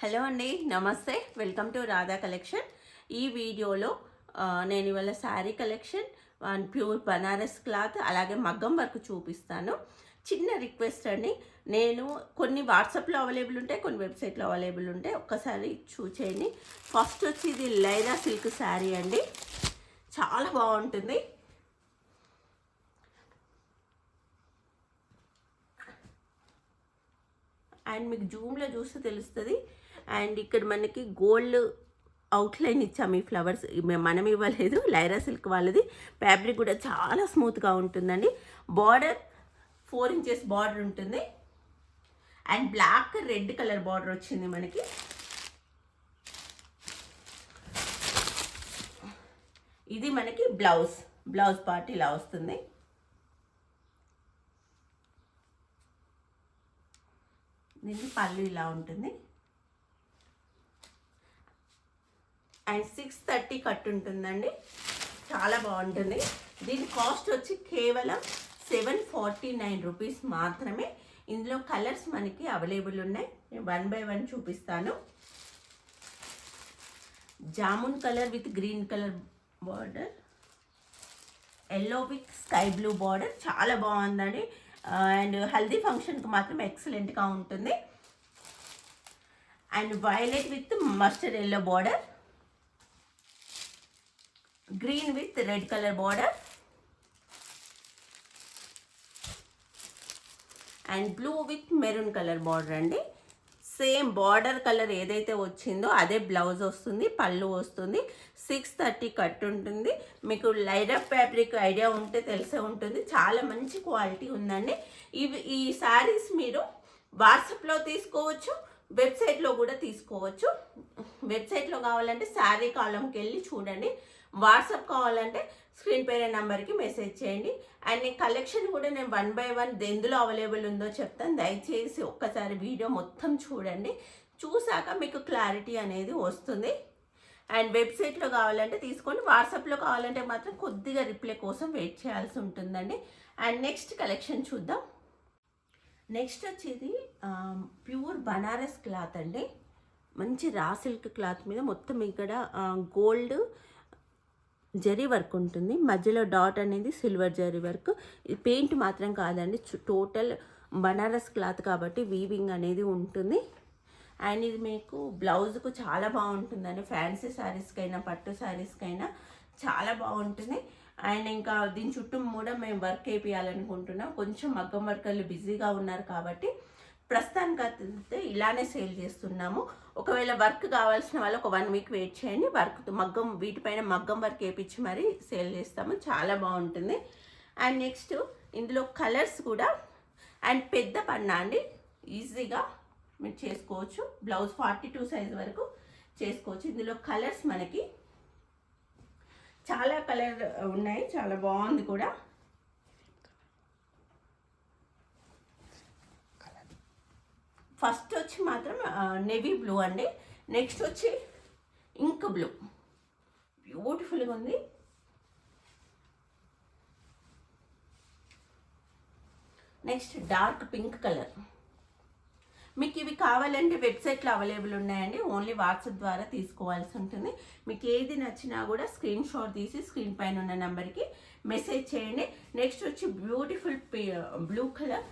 Hello అండి namaste. Welcome to Radha collection. ఈ వీడియోలో నేను ఇవాళ sari collection and pure Banaras cloth అలాగే మగ్గం వర్క్ చూపిస్తాను. చిన్న రిక్వెస్ట్ అండి నేను కొన్ని వాట్సాప్లో అవైలబుల్ ఉంటాయి కొన్ని వెబ్సైట్లో అవైలబుల్ ఉంటాయి. ఒక్కసారి చూచేయండి. ఫస్ట్ వచ్చి ఇది లైరా సిల్క్ శారీ అండి. చాలా బాగుంటుంది. అండ్ మీకు జూమ్లో చూస్తే తెలుస్తుంది. అండ్ ఇక్కడ మనకి గోల్డ్ అవుట్లైన్ ఇచ్చాము ఈ ఫ్లవర్స్ మనం ఇవ్వలేదు. లైరా సిల్క్ వాళ్ళది. ఫ్యాబ్రిక్ కూడా చాలా స్మూత్గా ఉంటుందండి. బార్డర్ ఫోర్ ఇంచెస్ బార్డర్ ఉంటుంది. And black red colour border వచ్చింది మనకి. ఇది మనకి బ్లౌజ్ బ్లౌజ్ పార్ట్ ఇలా వస్తుంది. దీనికి పళ్ళు ఇలా ఉంటుంది. అండ్ సిక్స్ థర్టీ కట్ ఉంటుందండి చాలా బాగుంటుంది. దీని కాస్ట్ వచ్చి కేవలం సెవెన్ ఫార్టీ నైన్ రూపీస్ మాత్రమే. ఇందులో కలర్స్ మనకి అవైలబుల్ ఉన్నాయి. నేను వన్ బై వన్ చూపిస్తాను. Jamun colour with green colour border. Yellow with sky blue border చాలా బాగుందండి. అండ్ హల్దీ ఫంక్షన్కి మాత్రం ఎక్సలెంట్గా ఉంటుంది. And violet with mustard yellow border green with red colour border and blue with maroon colour border అండి. Same border colour ఏదైతే వచ్చిందో అదే బ్లౌజ్ వస్తుంది పళ్ళు వస్తుంది. సిక్స్ థర్టీ కట్ ఉంటుంది. మీకు లైడప్ ఫ్యాబ్రిక్ ఐడియా ఉంటే తెలిసే ఉంటుంది. చాలా మంచి క్వాలిటీ ఉందండి. ఇవి ఈ శారీస్ మీరు వాట్సాప్లో తీసుకోవచ్చు వెబ్సైట్లో కూడా తీసుకోవచ్చు. వెబ్సైట్లో కావాలంటే శారీ కాలంకి వెళ్ళి చూడండి. వాట్సాప్ కావాలంటే స్క్రీన్ పేరే నెంబర్కి మెసేజ్ చేయండి. అండ్ నేను కలెక్షన్ కూడా నేను వన్ బై వన్ ఎందులో అవైలబుల్ ఉందో చెప్తాను. దయచేసి ఒక్కసారి వీడియో మొత్తం చూడండి. చూసాక మీకు క్లారిటీ అనేది వస్తుంది. అండ్ వెబ్సైట్లో కావాలంటే తీసుకోండి. వాట్సాప్లో కావాలంటే మాత్రం కొద్దిగా రిప్లై కోసం వెయిట్ చేయాల్సి ఉంటుందండి. అండ్ నెక్స్ట్ కలెక్షన్ చూద్దాం. నెక్స్ట్ వచ్చేది ప్యూర్ బనారస్ క్లాత్ అండి. మంచి రా సిల్క్ క్లాత్ మీద మొత్తం ఇక్కడ గోల్డ్ జరీ వర్క్ ఉంటుంది. మధ్యలో డాట్ అనేది సిల్వర్ జరీ వర్క్. ఇది పెయింట్ మాత్రం కాదండి. టోటల్ బనారస్ క్లాత్ కాబట్టి వీవింగ్ అనేది ఉంటుంది. అండ్ ఇది మీకు బ్లౌజ్కు చాలా బాగుంటుందండి. ఫ్యాన్సీ శారీస్కైనా పట్టు శారీస్కైనా చాలా బాగుంటుంది. అండ్ ఇంకా దీని చుట్టూ కూడా మేము వర్క్ వేయించాలనుకుంటున్నాం కొంచెం మగ్గం వర్కర్లు బిజీగా ఉన్నారు కాబట్టి ప్రస్తుతానికి అయితే ఇలానే సేల్ చేస్తున్నాము. ఒకవేళ వర్క్ కావాల్సిన వాళ్ళు ఒక వన్ వీక్ వెయిట్ చేయండి. వర్క్ మగ్గం వీటిపైన మగ్గం వర్క్ వేయించి మరీ సేల్ చేస్తాము. చాలా బాగుంటుంది. అండ్ నెక్స్ట్ ఇందులో కలర్స్ కూడా. అండ్ పెద్ద పన్నా అండి. ఈజీగా మీరు చేసుకోవచ్చు. బ్లౌజ్ ఫార్టీ టూ సైజ్ వరకు చేసుకోవచ్చు. ఇందులో కలర్స్ మనకి చాలా కలర్ ఉన్నాయి. చాలా బాగుంది కూడా. ఫస్ట్ వచ్చి మాత్రం నెవీ బ్లూ అండి. నెక్స్ట్ వచ్చి ఇంక్ బ్లూ బ్యూటిఫుల్గా ఉంది. నెక్స్ట్ డార్క్ పింక్ కలర్ మీకు ఇవి కావాలంటే వెబ్సైట్లో అవైలబుల్ ఉన్నాయండి. ఓన్లీ వాట్సాప్ ద్వారా తీసుకోవాల్సి ఉంటుంది. మీకు ఏది నచ్చినా కూడా స్క్రీన్ షాట్ తీసి స్క్రీన్ పైన ఉన్న నెంబర్కి మెసేజ్ చేయండి. నెక్స్ట్ వచ్చి బ్యూటిఫుల్ బ్లూ కలర్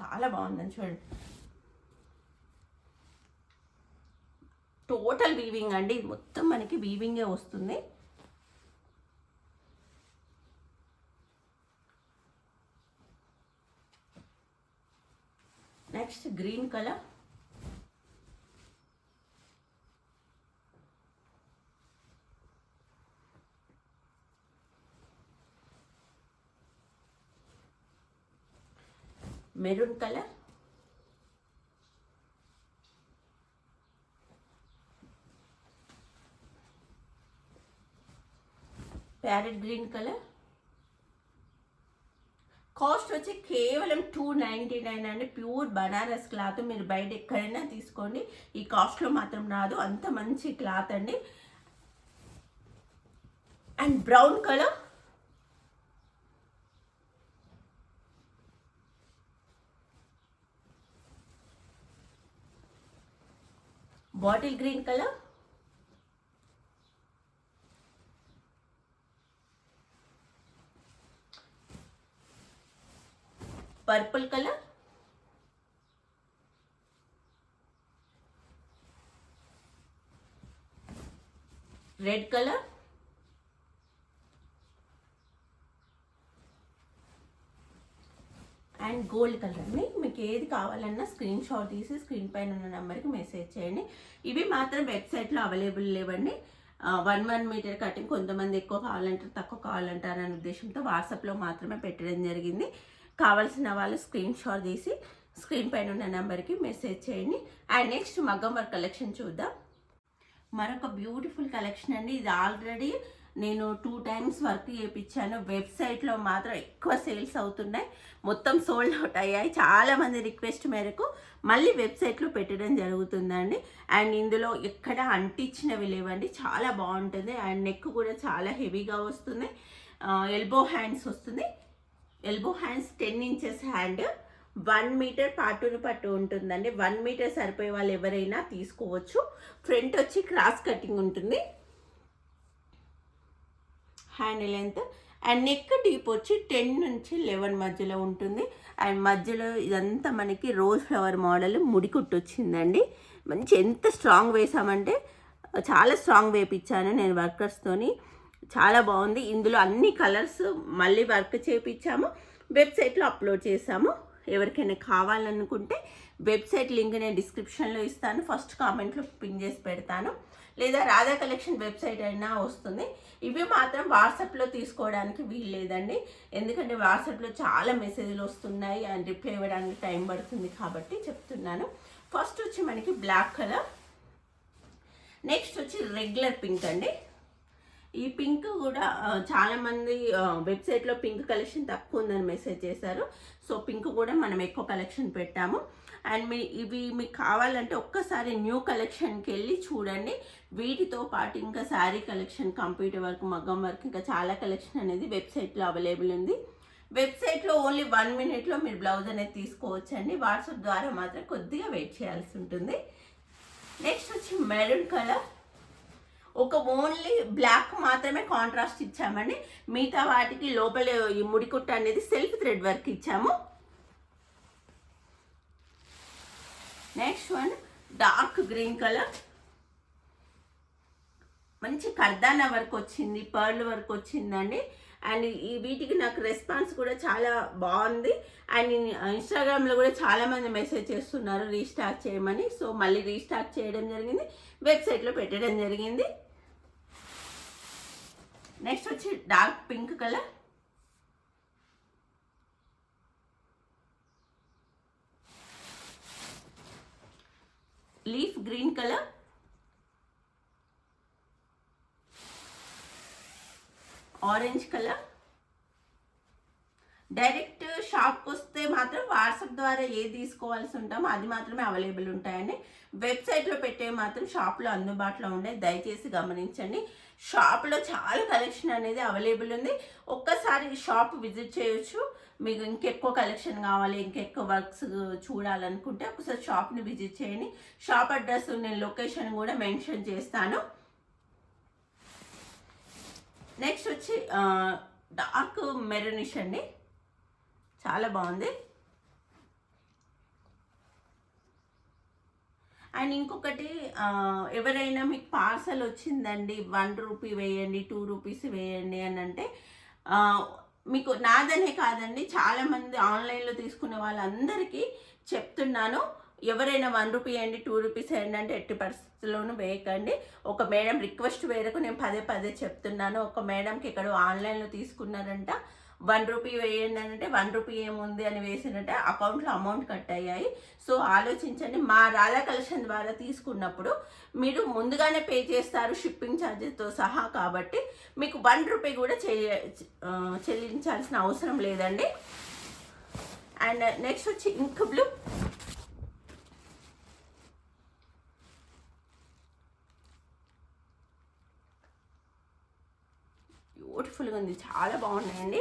చాలా బాగుందని చూడండి. టోటల్ వీవింగ్ అండి. మొత్తం మనకి వీవింగే వస్తుంది. Next green colour maroon colour? Parrot green colour? Cost వచ్చి కేవలం టూ నైంటీ నైన్ అండి. Pure Banaras cloth. మీరు బయట ఎక్కడైనా తీసుకోండి. ఈ కాస్ట్లో మాత్రం రాదు. అంత మంచి క్లాత్ అండి. And brown colour? Bottle green colour purple colour red colour and gold colour అండి. మీకు ఏది కావాలన్నా స్క్రీన్ షాట్ తీసి స్క్రీన్ పైన ఉన్న నెంబర్కి మెసేజ్ చేయండి. ఇవి మాత్రం వెబ్సైట్లో అవైలబుల్ లేవండి. వన్ వన్ మీటర్ కటింగ్ కొంతమంది ఎక్కువ కావాలంటారు తక్కువ కావాలంటారు అనే ఉద్దేశంతో వాట్సాప్లో మాత్రమే పెట్టడం జరిగింది. కావాల్సిన వాళ్ళు స్క్రీన్ షాట్ తీసి స్క్రీన్ పైన ఉన్న నెంబర్కి మెసేజ్ చేయండి. అండ్ నెక్స్ట్ మగ్గం వర్క్ కలెక్షన్ చూద్దాం. మరొక బ్యూటిఫుల్ కలెక్షన్ అండి. ఇది ఆల్రెడీ నేను టూ టైమ్స్ వర్క్ చేయించాను వెబ్సైట్లో మాత్రం ఎక్కువ సేల్స్ అవుతున్నాయి. మొత్తం సోల్డ్ అవుట్ అయ్యాయి. చాలామంది రిక్వెస్ట్ మేరకు మళ్ళీ వెబ్సైట్లో పెట్టడం జరుగుతుందండి. అండ్ ఇందులో ఎక్కడ అంటించినవి లేవండి. చాలా బాగుంటుంది. అండ్ నెక్ కూడా చాలా హెవీగా వస్తుంది. ఎల్బో హ్యాండ్స్ వస్తుంది. Elbow hands ten inches hand one metre పాటును పట్టు ఉంటుందండి. వన్ మీటర్ సరిపోయే వాళ్ళు ఎవరైనా తీసుకోవచ్చు. ఫ్రంట్ వచ్చి క్రాస్ కటింగ్ ఉంటుంది. Hand length and neck deep వచ్చి టెన్ నుంచి లెవెన్ మధ్యలో ఉంటుంది. అండ్ మధ్యలో ఇదంతా మనకి రోజ్ ఫ్లవర్ మోడల్ ముడికుట్టు వచ్చిందండి. మంచి ఎంత స్ట్రాంగ్ వేసామంటే చాలా స్ట్రాంగ్ వేపించాను నేను వర్కర్స్తోని చాలా బాగుంది. ఇందులో అన్ని కలర్స్ మళ్ళీ వర్క్ చేపించాము వెబ్సైట్లో అప్లోడ్ చేసాము. ఎవరికైనా కావాలనుకుంటే వెబ్సైట్ లింక్ నేను డిస్క్రిప్షన్లో ఇస్తాను. ఫస్ట్ కామెంట్లో పిన్ చేసి పెడతాను. లేదా రాధా కలెక్షన్ వెబ్సైట్ అయినా వస్తుంది. ఇవి మాత్రం వాట్సాప్లో తీసుకోవడానికి వీలు లేదండి. ఎందుకంటే వాట్సాప్లో చాలా మెసేజ్లు వస్తున్నాయి అండ్ రిప్లై ఇవ్వడానికి టైం పడుతుంది కాబట్టి చెప్తున్నాను. ఫస్ట్ వచ్చి మనకి బ్లాక్ కలర్ నెక్స్ట్ వచ్చి రెగ్యులర్ పింక్ అండి. ఈ పింక్ కూడా చాలామంది వెబ్సైట్లో పింక్ కలెక్షన్ తక్కువ ఉందని మెసేజ్ చేశారు. సో పింక్ కూడా మనం ఎక్కువ కలెక్షన్ పెట్టాము. అండ్ మీ ఇవి మీకు కావాలంటే ఒక్కసారి న్యూ కలెక్షన్కి వెళ్ళి చూడండి. వీటితో పాటు ఇంకా శారీ కలెక్షన్ కంప్యూటర్ వర్క్ మగ్గం వర్క్ ఇంకా చాలా కలెక్షన్ అనేది వెబ్సైట్లో అవైలబుల్ ఉంది. వెబ్సైట్లో ఓన్లీ వన్ మినిట్లో మీరు బ్లౌజ్ అనేది తీసుకోవచ్చండి. వాట్సాప్ ద్వారా మాత్రం కొద్దిగా వెయిట్ చేయాల్సి ఉంటుంది. నెక్స్ట్ వచ్చి మెరూన్ కలర్ ఒక ఓన్లీ బ్లాక్ మాత్రమే కాంట్రాస్ట్ ఇచ్చామండి. మిగతా వాటికి లోపల ఈ ముడికుట్ట అనేది సెల్ఫ్ థ్రెడ్ వర్క్ ఇచ్చాము. Next one dark green colour మంచి కర్దానా వర్క్ వచ్చింది పర్ల్ వర్క్ వచ్చిందండి. అండ్ ఈ వీటికి నాకు రెస్పాన్స్ కూడా చాలా బాగుంది. అండ్ ఇన్స్టాగ్రామ్లో కూడా చాలామంది మెసేజ్ చేస్తున్నారు రీస్టార్ట్ చేయమని. సో మళ్ళీ రీస్టార్ట్ చేయడం జరిగింది. వెబ్సైట్లో పెట్టడం జరిగింది. నెక్స్ట్ వచ్చి dark pink colour. Leaf green colour. Orange colour direct షాప్కి వస్తే మాత్రం వాట్సాప్ ద్వారా ఏది తీసుకోవాల్సి ఉంటామో అది మాత్రమే అవైలబుల్ ఉంటాయండి. వెబ్సైట్లో పెట్టే మాత్రం షాప్లో అందుబాటులో ఉండే దయచేసి గమనించండి. షాప్లో చాలా కలెక్షన్ అనేది అవైలబుల్ ఉంది. ఒక్కసారి షాప్ విజిట్ చేయొచ్చు. మీకు ఇంకెక్కువ కలెక్షన్ కావాలి ఇంకెక్కువ వర్క్స్ చూడాలనుకుంటే ఒకసారి షాప్ని విజిట్ చేయండి. షాప్ అడ్రస్ నేను లొకేషన్ కూడా మెన్షన్ చేస్తాను. నెక్స్ట్ వచ్చి డార్క్ మెరూనిష్ అండి. చాలా బాగుంది. అండ్ ఇంకొకటి ఎవరైనా మీకు పార్సల్ వచ్చిందండి వన్ రూపీ వేయండి టూ రూపీస్ వేయండి అని అంటే మీకు నాదనే కాదండి. చాలామంది ఆన్లైన్లో తీసుకునే వాళ్ళందరికీ చెప్తున్నాను ఎవరైనా వన్ రూపీ వేయండి టూ రూపీస్ వేయండి అంటే ఎట్టి లోను వేయకండి. ఒక మేడం రిక్వెస్ట్ మేరకు నేను పదే పదే చెప్తున్నాను. ఒక మేడంకి ఇక్కడ ఆన్లైన్లో తీసుకున్నారంట. వన్ రూపీ వేయండి అంటే వన్ రూపీ ఏముంది అని వేసినట్టే అకౌంట్లో అమౌంట్ కట్ అయ్యాయి. సో ఆలోచించండి. మా రాధా కలెక్షన్ ద్వారా తీసుకున్నప్పుడు మీరు ముందుగానే పే చేస్తారు షిప్పింగ్ ఛార్జెస్తో సహా కాబట్టి మీకు వన్ రూపీ కూడా చెయ్య చెల్లించాల్సిన అవసరం లేదండి. అండ్ నెక్స్ట్ వచ్చి ఇంక్ బ్లూ బ్యూటిఫుల్గా ఉంది. చాలా బాగున్నాయండి.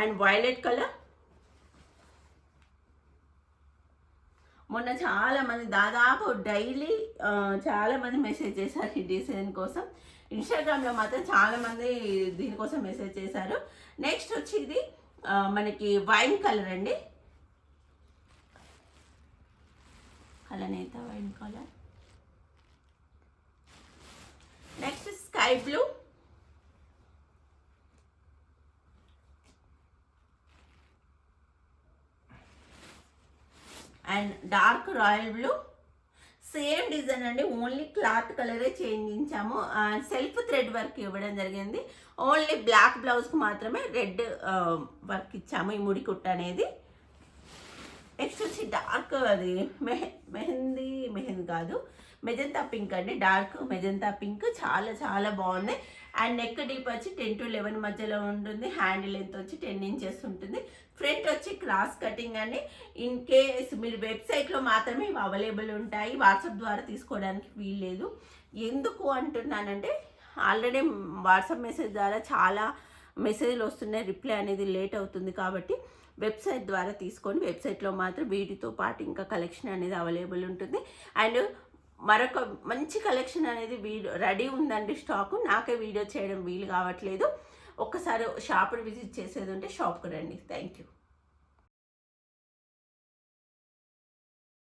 And violet colour. మొన్న చాలామంది దాదాపు డైలీ చాలా మంది మెసేజ్ చేశారు ఈ డిజైన్ కోసం. ఇన్స్టాగ్రామ్లో మాత్రం చాలామంది దీనికోసం మెసేజ్ చేశారు. నెక్స్ట్ వచ్చి ఇది మనకి వైన్ కలర్ అండి. కలనేత wine colour? Next sky blue. And dark royal blue. Same design అండి. ఓన్లీ క్లాత్ కలరే చేంజించాము సెల్ఫ్ థ్రెడ్ వర్క్ ఇవ్వడం జరిగింది. ఓన్లీ బ్లాక్ బ్లౌజ్కి మాత్రమే రెడ్ వర్క్ ఇచ్చాము ఈ ముడి కుట్ట అనేది. నెక్స్ట్ వచ్చి డార్క్ అది మెహ మెహందీ మెహందీ కాదు. మెజంతా పింక్ అండి. Dark magenta pink. చాలా చాలా బాగుంది అండ్ నెక్ డీప్ వచ్చి టెన్ టు లెవెన్ మధ్యలో ఉంటుంది. హ్యాండ్ లెంత్ వచ్చి టెన్ ఇంచెస్ ఉంటుంది. ఫ్రంట్ వచ్చి క్రాస్ కటింగ్ అండి. ఇన్ కేస్ మీరు వెబ్సైట్లో మాత్రమే ఇవి అవైలబుల్ ఉంటాయి. వాట్సాప్ ద్వారా తీసుకోవడానికి వీల్లేదు. ఎందుకు అంటున్నానంటే ఆల్రెడీ వాట్సాప్ మెసేజ్ ద్వారా చాలా మెసేజ్లు వస్తున్నాయి రిప్లై అనేది లేట్ అవుతుంది కాబట్టి వెబ్సైట్ ద్వారా తీసుకొని వెబ్సైట్లో మాత్రం వీటితో పాటు ఇంకా కలెక్షన్ అనేది అవైలబుల్ ఉంటుంది. అండ్ మరొక మంచి కలెక్షన్ అనేది వీడియో రెడీ ఉందండి స్టాకు. నాకే వీడియో చేయడం వీలు కావట్లేదు. ఒక్కసారి షాప్ని విజిట్ చేసేది ఉంటే షాప్కి రండి. Thank you.